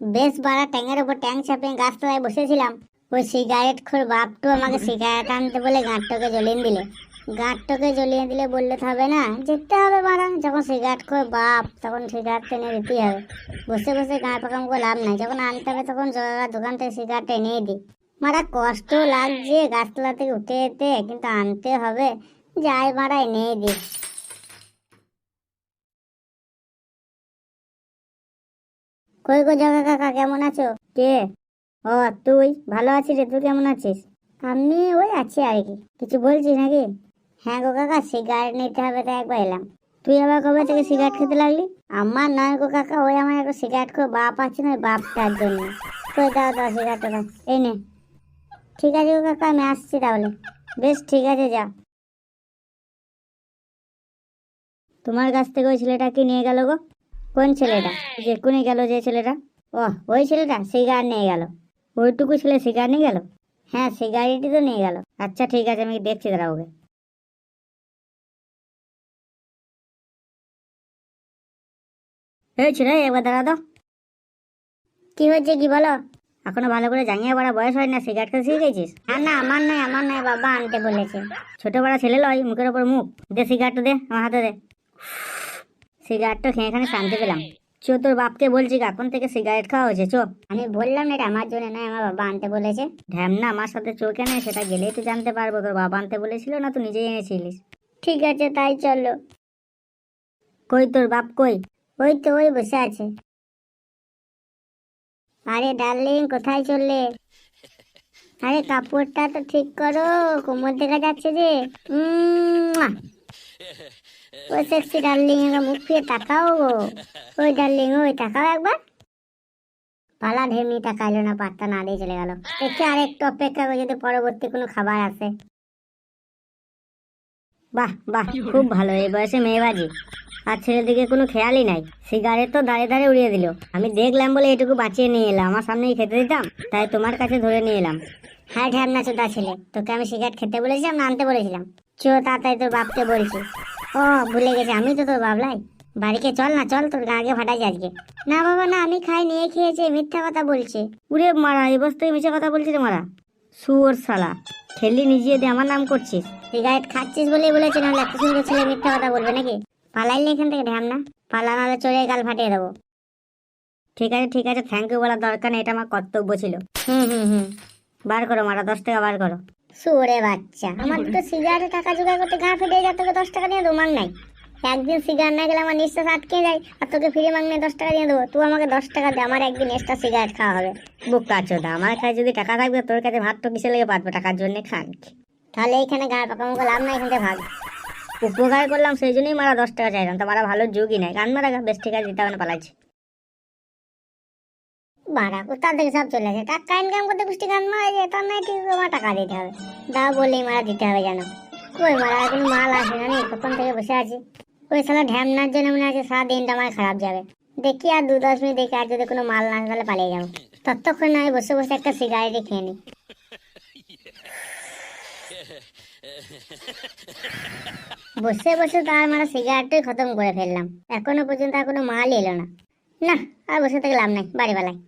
বেশ বাড়া ট্যাঙের উপর ট্যাং চাপিয়ে গাছতলায় বসেছিলাম। ওই সিগারেট খোর বাপটু আমাকে সিগারেট আনতে বলে গাঁটটাকে জ্বলিয়ে দিলে। গাঁটটাকে জ্বলিয়ে দিলে বললে হবে না, যেতে হবে বাড়া। যখন সিগারেট খোর বাপ, তখন সিগারেট এনে দিতেই হবে। বসে বসে গাঁ পাকাম করে লাভ নাই। যখন আনতে হবে তখন দোকান থেকে সিগারেট এনে দিই। মারা কষ্ট লাগছে গাছতলা থেকে উঠে যেতে কিন্তু আনতে হবে। যাই মারা এনে দিই। কই গো জগা কাকা কেমন আছো? কে? ও তুই ভালো আছিস রে তুই কেমন আছিস? আমি ওই আছি আর কি। কিছু বলছিস নাকি? হ্যাঁ গো কাকা সিগারেট নিতে হবে তাই একবার এলাম। তুই আবার কবে থেকে সিগারেট খেতে লাগলি? আমার নয় গো কাকা ওই আমার একটা সিগারেট করে বাপ আছে না বাপটার জন্য। কই দাও দাও সিগারেটটা এই নে। ঠিক আছে গো কাকা আমি আসছি তাহলে। বেশ ঠিক আছে যা। তোমার কাছ থেকে ওই ছেলেটা কি নিয়ে গেল গো? কোন ছেলেটা? যে কোনে গেল যে ছেলেটা? ও ওই ছেলেটা সিগার নিয়ে গেল। ওইটুকু ছেলে সিগার নিয়ে গেল? হ্যাঁ সিগারেটই তো নিয়ে গেল। আচ্ছা ঠিক আছে আমি দেখছি দাঁড়া ওকে। এই ছেলে একবার দাঁড়া তো। কি হয়েছে কি বলো? এখনও ভালো করে জাঙ্গিয়ে পড়া বয়স হয় না সিগারেট খেতে শিখে গেছিস না না আমার নয় আমার নয় বাবা আনতে বলেছে। ছোট বড় ছেলে লয় মুখের ওপর মুখ। দে সিগারেটটা দে আমার হাতে দে। সিগারেটটা খেয়ে এখানে শান্তি পেলাম। চো, তোর বাপকে বলছি এখন থেকে সিগারেট খাওয়া হয়েছে, চো। আমি বললাম না এটা আমার জন্য নয়, আমার বাবা আনতে বলেছে। ঢ্যামনা আমার সাথে চো কেন? সেটা গেলেই তো জানতে পারব, তোর বাবা আনতে বলেছিল না তুই নিজেই এনেছিলিস। ঠিক আছে, তাই চলো। কই তোর বাপ কই? ওই তো, ওই বসে আছে। আরে ডার্লিং, কোথায় চললে? আরে কাপড়টা তো ঠিক করো, কোমর দেখা যাচ্ছে যে। ওই সেক্সি ডার্লিং এর মুখ ফিরে তাকাও গো। ওই ডার্লিং ওই, তাকাও একবার। পালা তাকাইলো না, পাত্তা না দিয়ে চলে গেল। আর একটু অপেক্ষা করে, যদি পরবর্তী কোনো খাবার আসে। বাহ বাহ, খুব ভালো, এই বয়সে আর ছেলের দিকে কোনো খেয়ালই নাই। সিগারেট তো দাঁড়িয়ে দাঁড়িয়ে উড়িয়ে দিল। আমি দেখলাম বলে এটুকু বাঁচিয়ে নিয়ে এলাম। আমার সামনেই খেতে দিতাম, তাই তোমার কাছে ধরে নিয়ে এলাম। হ্যাঁ ঢ্যামনা চোদা ছেলে, তোকে আমি সিগারেট খেতে বলেছিলাম না আনতে বলেছিলাম? চো তাড়াতাড়ি তোর বাপকে বলছি। ও ভুলে গেছে আমি তো তোর বাবলাই। বাড়িকে চল না চল তোর গাঁকে ফাটাই আজকে। না বাবা না আমি খাই নিয়ে খেয়েছে মিথ্যা কথা বলছে। উরে মারা এই বস্তায় মিথ্যা কথা বলছিস রে মারা। সুর শালা ঠেলি নিজে দিয়ে আমার নাম করছিস। সিগারেট খাচ্ছিস বলেই বলেছে নাহলে এত সুন্দর ছেলে মিথ্যা কথা বলবে নাকি? পালাইলে এখান থেকে ঢ্যাম না পালা নাহলে চলে গাল ফাটিয়ে দেবো। ঠিক আছে ঠিক আছে থ্যাংক ইউ বলার দরকার নেই এটা আমার কর্তব্য ছিল। হুম হুম হুম। বার করো মারা দশ টাকা বার করো। সুরে বাচ্চা। আমার তো সিগারেটের টাকা জোগাড় করতে ঘা ফেটে যায় তোকে দশ টাকা দিয়ে দেবো মাং নাই। একদিন সিগারেট না গেলে আমার নিঃশ্বাস আটকে যায় আর তোকে ফিরে মাংনে দশ টাকা দিয়ে দেবো। তুই আমাকে দশ টাকা দে আমার একদিন এক্সট্রা সিগারেট খাওয়া হবে। বুক চোদা আমার কাছে যদি টাকা থাকবে তোর কাছে ভাত তো কিসে লেগে পাতবে? টাকার জন্য খান। তাহলে এইখানে গায়ে পাকা মুখে লাভ নাই এখান থেকে ভাগ। উপকার করলাম সেই জন্যই মারা দশ টাকা চাইলাম। তো মারা ভালো যুগই নাই। গান মারা বেশ ঠিক আছে দিতে হবে না পালাচ্ছি। বাড়া কোথা সব চলে আসে? টাকা ইনকাম করতে পুষ্টি গান মারা যায় তার নাই ঠিক আমার টাকা দিতে হবে। দাও বললেই মারা দিতে হবে জানো কই মারা, এখন মাল আসে না কখন থেকে বসে আছি? ওই শালা ঢ্যামনার জন্য মনে আছে সারা দিনটা আমার খারাপ যাবে। দেখি আর দু দশ মিনিট দেখি, আর যদি কোনো মাল না তাহলে পালিয়ে যাব। ততক্ষণ আমি বসে বসে একটা সিগারেটই খেয়ে নিই বসে বসে তার মানে সিগারেটটাই খতম করে ফেললাম। এখনও পর্যন্ত আর কোনো মাল এলো না। না, আর বসে থেকে লাভ নাই, বাড়ি বেলায়